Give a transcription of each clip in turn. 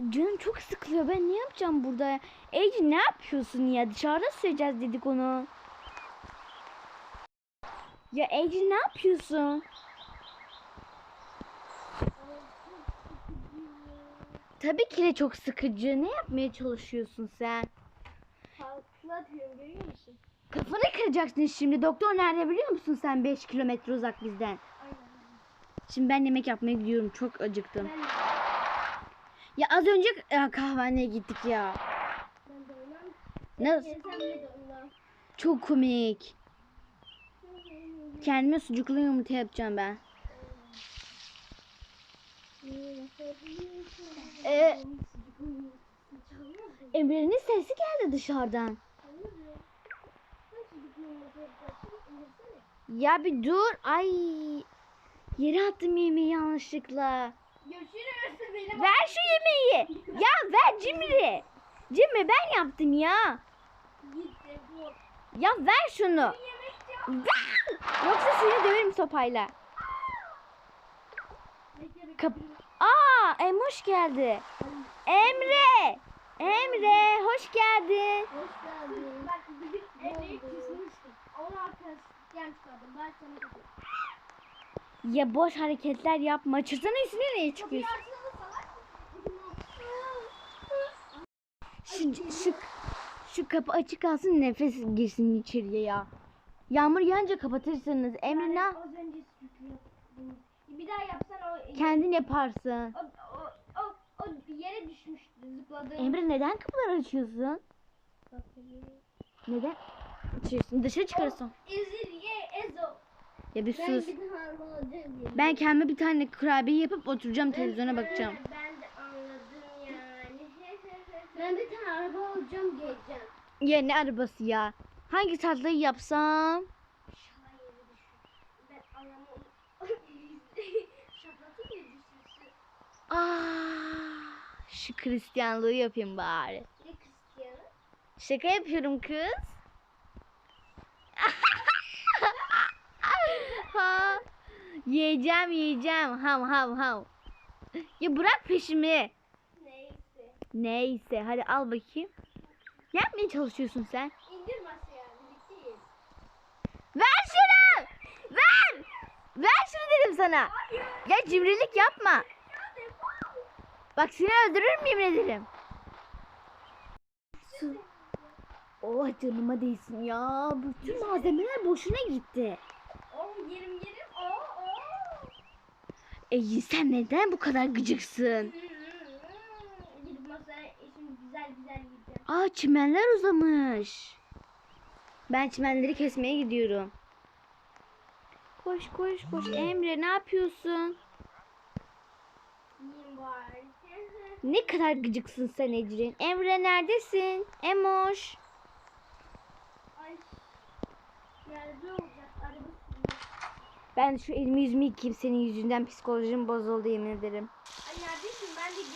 Canım çok sıkılıyor. Ben ne yapacağım burada? Ece ne yapıyorsun ya? Dışarıda süreceğiz dedik onu. Ya Ece ne yapıyorsun? Tabii ki de çok sıkıcı. Ne yapmaya çalışıyorsun sen? Farklı atıyorum görüyor musun? Kafanı kıracaksın şimdi. Doktor nerede biliyor musun sen? 5 kilometre uzak bizden. Aynen. Şimdi ben yemek yapmaya gidiyorum. Çok acıktım. Ben Ya az önce e, kahvehaneye gittik ya. Nasıl? Çok komik. Kendime sucuklu yumurta yapacağım ben. Ee, Emre'nin sesi geldi dışarıdan. Ya bir dur. Ay. Yere attım yemeği yanlışlıkla. Görüşürüz. Ver şu yemeği. Ya ver Cimri. Cimri ben yaptım ya. Ya ver şunu. Ver. Yoksa seni döverim sopayla. Kap. Aa, Em hoş geldi. Emre. Emre hoş geldin. Hoş geldin. Ya boş hareketler yapma. Çırsana üstüne niye çıkıyorsun? Şu, şu, şu kapı açık kalsın nefes girsin içeriye ya. Yağmur yağınca kapatırsınız. Emre ne? Az önce. Bir daha yapsan o Kendin yaparsın. o, o, o, o yere düşmüştü zıpladı. Emre neden kapıları açıyorsun? Neden? Açıyorsun. Dışarı çıkarırsın. Ezil ye ezo. Ya bir Ben sus. diye. Ben kendime bir tane kurabiye yapıp oturacağım televizyona bakacağım. Ben. Ben bir tane araba alacağım geleceğim. Ya ne arabası ya? Hangi tatlıyı yapsam? Aa, şu Hristiyanlığı yapayım bari. Ne? Şaka yapıyorum kız. ha, yiyeceğim yiyeceğim. Ham ham ham. Ya bırak peşimi. Neyse. Hadi al bakayım. Ne yapmaya çalışıyorsun sen? İndir masaya. Ver şunu. Ver. Ver şunu dedim sana. Ya cimrilik yapma. Bak seni öldürürüm yemin ederim. Su. Oh canıma değsin ya. Bütün malzemeler boşuna gitti. Yerim yerim. Oo oo. E sen neden bu kadar gıcıksın? Gidip masaya şimdi güzel güzel yiyeceğim. Aa çimenler uzamış. Ben çimenleri kesmeye gidiyorum. Koş koş koş. Emre ne yapıyorsun? Ne kadar gıcıksın sen Ecrin. Emre neredesin? Emoş. Ben şu elimi yüzümü yıkayayım. Senin yüzünden psikolojim bozuldu yemin ederim. Ay neredesin? Ben de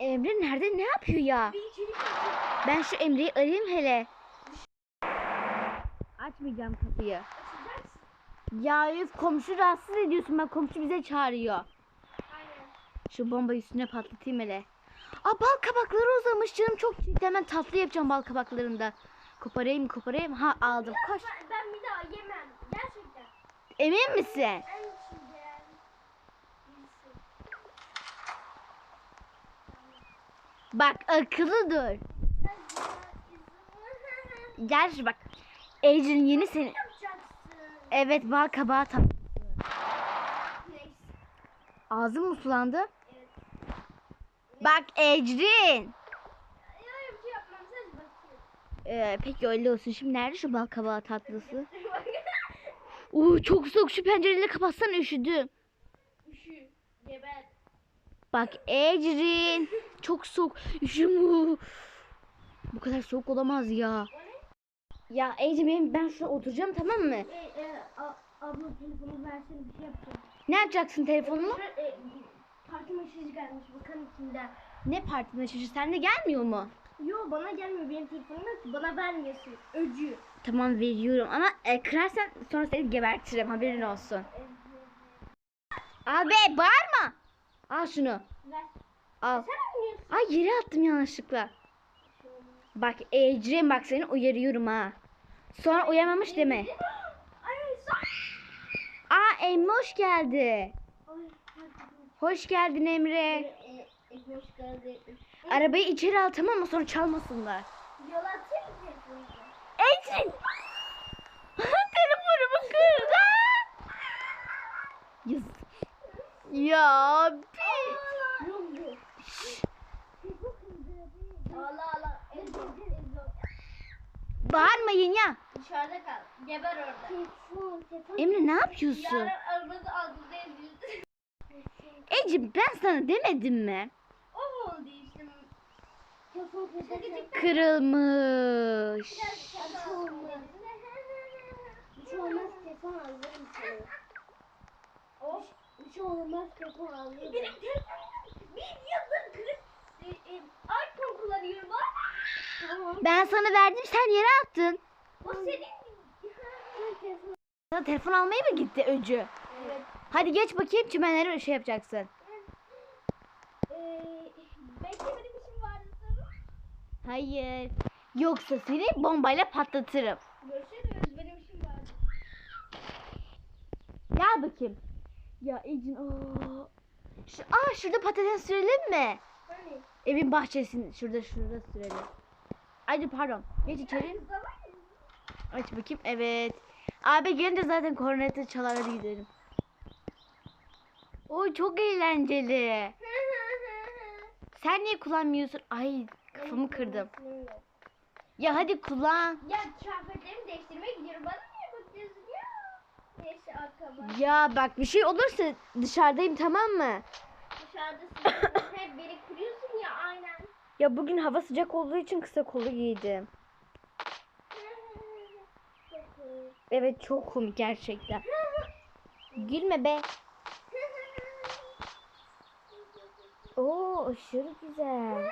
Emre nerede? Ne yapıyor ya? Ben şu Emre'yi arayayım hele. Açmayacağım kapıyı. Ya üf, komşu rahatsız ediyorsun. Bak komşu bize çağırıyor. Aynen. Şu bombayı üstüne patlatayım hele. Aa bal kabakları uzamış canım çok çekti. Hemen tatlı yapacağım bal kabaklarında. Koparayım koparayım. Ha aldım. Koş. Ben, ben bir daha yemem. Gerçekten. Emin misin? En içinde. Birisi. Bak akıllı dur. Gel şu bak. Ecrin yeni seni. Evet bal kabağı tat. Neyse. Ağzım mı sulandı? Evet. Bak Ecrin. Şey. Ee, peki öyle olsun. Şimdi nerede şu bal kabağı tatlısı? Uuu çok soğuk şu pencereleri kapatsan üşüdüm. Üşü. Geber. Bak Ecrin. Çok soğuk. Üşümü. Bu kadar soğuk olamaz ya. Ya Ecrin ben şurada oturacağım tamam mı? E, e, a, abla telefonu versene bir şey yapacağım. Ne yapacaksın telefonumu? Şu, e, parti mesajı gelmiş bakın içinden. Ne partine şaşı sende gelmiyor mu? Yo bana gelmiyor benim telefonum yok ki bana vermiyorsun. Öcü. Tamam veriyorum ama e, kırarsan sonra seni gebertirim haberin olsun. Al be bağırma. Al şunu. Ver. Al. Sen oynuyorsun. Ay yere attım yanlışlıkla. Bak Ecrin bak seni uyarıyorum ha. Sonra uyamamış deme. Aa Emre hoş geldi. Hoş geldin Emre. E, e, hoş geldin. Arabayı içeri al tamam mı sonra çalmasınlar. Yola atayım mı? Ecrin. Telefonumu kırdı. Yazık. Ya Ezo. bağırmayın ya. Dışarıda kal. Geber orada. Emre ne yapıyorsun? Yarın arabada. Ecrin ben sana demedim mi? O mu oldu işte? Kırılmış. Bir olmaz. Bir şey olmaz telefon alırım sana. Of. Bir şey olmaz telefon alırım. Benim telefonum bir yıldır kırık. E, e, iPhone kullanıyorum ben. Tamam. Ben sana verdim sen yere attın. O senin. telefon. Sana telefon almaya mı gitti öcü? Evet. Hadi geç bakayım çimenlere şey yapacaksın. Ee, belki benim işim vardı sana. Hayır. Yoksa seni bombayla patlatırım. Görüşürüz. Benim işim vardı. Gel bakayım. Ya Ecin aa. Şu, aa şurada patates sürelim mi? Hani? Evin bahçesinde şurada şurada sürelim. Hadi pardon. Geç içeri. Aç bakayım. Evet. Abi gelince zaten korneti çalar hadi gidelim. Oy çok eğlenceli. Sen niye kullanmıyorsun? Ay kafamı kırdım. Ya hadi kullan. Ya kıyafetlerimi değiştirmeye gidiyorum. Bana? Ya bak bir şey olursa dışarıdayım tamam mı? Dışarıdasın. Hep beni kırıyorsun ya aynen. Ya bugün hava sıcak olduğu için kısa kollu giydim. Evet çok komik gerçekten. Gülme be. Oo aşırı güzel.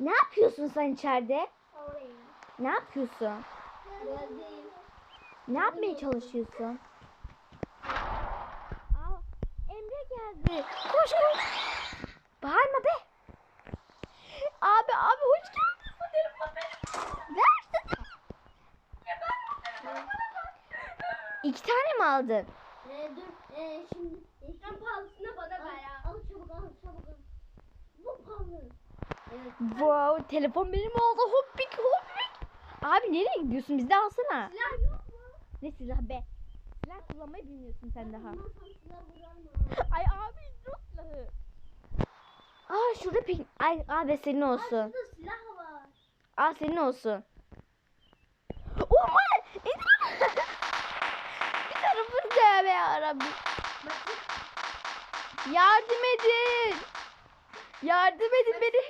Ne yapıyorsun sen içeride? Ne yapıyorsun? Ne yapmaya çalışıyorsun? Aa, Emre geldi. Koş koş. Bağırma be. Abi abi hoş geldin. Benim. Versene. İki tane mi aldın? Ee, dur. Ee, şimdi en pahalısını bana ver ya. Al çabuk al çabuk al. Bu pahalı. Evet. Wow telefon benim oldu. Hoppik hoppik. Abi nereye gidiyorsun? Bizi de alsana. Silah yok? Ne silah be? Silah kullanmayı bilmiyorsun sen daha. Ay abi ne silahı? Aa şurada pek... Ay abi senin Aa, olsun. şurada silah var. Al senin olsun. Oh my! Bir tarafı tövbe yarabbim. Yardım edin. Yardım edin beni.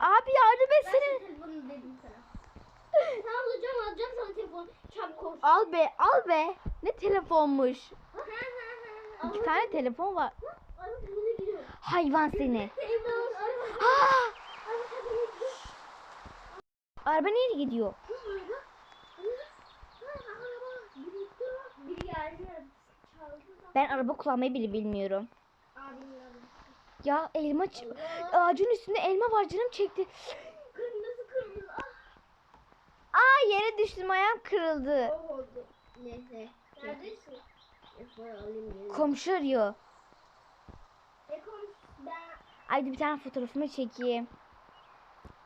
Abi yardım etsene. senin telefonunu dedim sana. Tamam alacağım alacağım sana telefon. Çabuk koş. Al be al be. Ne telefonmuş. İki tane telefon var. Hayvan seni. Aa, araba nereye gidiyor? Ben araba kullanmayı bile bilmiyorum. Ya elma ağacın üstünde elma var canım çekti. Ah. Aa yere düştüm ayağım kırıldı. O oldu. Neyse. Neredesin? Komşu arıyor. E konuş ben. Haydi bir tane fotoğrafımı çekeyim.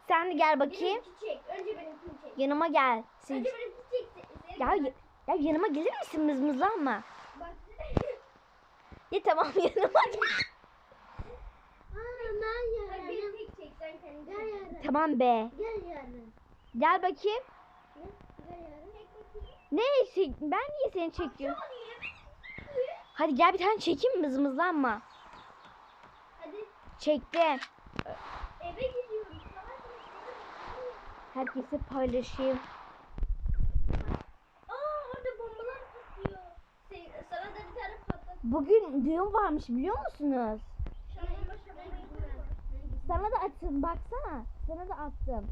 Sen de gel bakayım. Benimki çek. Önce benimkini çek. Yanıma gel. Sil- Önce benimkini çek. Ya, ya, ya yanıma gelir misin mızmızlanma? Bak. Ya tamam yanıma gel. Sen. Tamam be. Gel yarın. Gel bakayım. Ne ben niye seni çekiyorum? Hadi gel bir tane çekeyim mi mızmızlanma. Hadi Çektim. eve gidiyoruz. Herkese paylaşayım. Aa orada bombalar patlıyor. Sen, sana da bir tane patlat. Bugün düğün varmış biliyor musunuz? Sana da attım baksana. Sana da attım.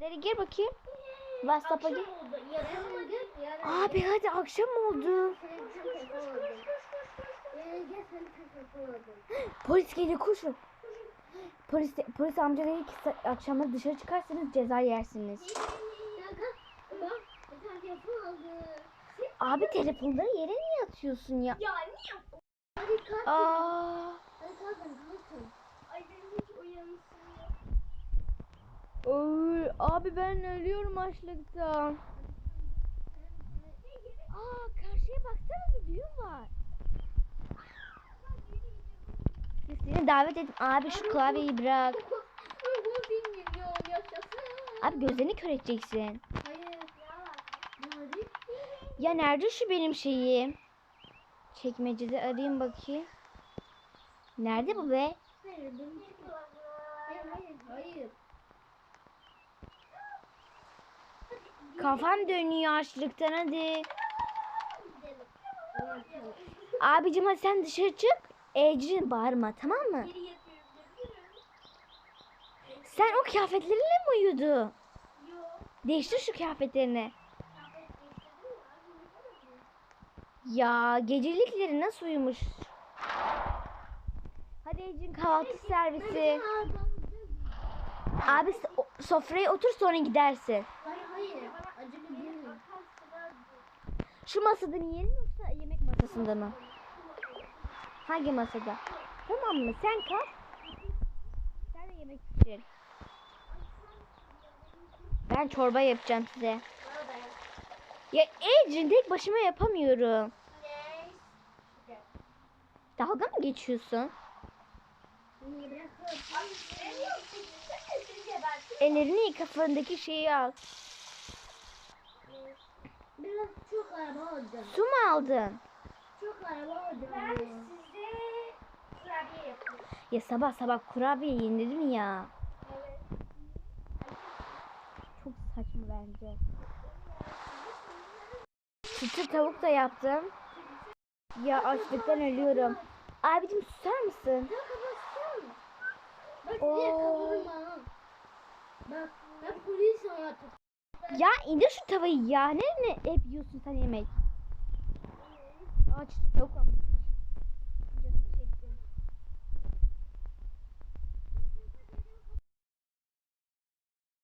Sohbetleri gir bakayım. WhatsApp'a gir. Abi hadi akşam oldu. Polis geliyor koşun. Polis polis amca dedi ki "Sa- akşamları dışarı çıkarsanız ceza yersiniz. Abi telefonları yere niye atıyorsun ya? Ya niye? Aa. Ay benim hiç uyanışım yok. Oy, abi ben ölüyorum açlıktan. Aa karşıya baksana bir düğün var. Seni davet ettim. Abi şu klavyeyi bırak. Abi gözlerini kör edeceksin. Ya. Nerede şu benim şeyim? Çekmecede arayayım bakayım. Nerede bu be? Hayır hayır. Hayır. Kafam dönüyor açlıktan hadi. Abicim hadi sen dışarı çık. Ecrin bağırma tamam mı? Sen o kıyafetlerinle mi uyudun? Yok. Değiştir şu kıyafetlerini. Ya gecelikleri nasıl uyumuş? Hadi Ecrin kahvaltı servisi. Abi sofraya otur sonra gidersin. Hayır hayır. Acılı değil. Şu masada mı yiyelim yoksa yemek masasında mı? Hangi masada? Tamam mı? Sen kal. Sen de yemek pişir. Ben çorba yapacağım size. Ya Ecrin tek başıma yapamıyorum. Dalga mı geçiyorsun? Ellerini yıka fırındaki şeyi al. Çok araba alacağım. Su mu aldın? Çok araba alacağım. Ben size kurabiye yapıyorum. Ya sabah sabah kurabiye yenir mi ya? Evet. Çok saçma bence. Çıtır tavuk da yaptım. Ya açlıktan ölüyorum. Abicim susar mısın? Bak Oo. diye. Bak ben polisim artık. Ya indir şu tavayı ya. Ne ne hep yiyorsun sen yemek? Çıtır tavuk yaptım.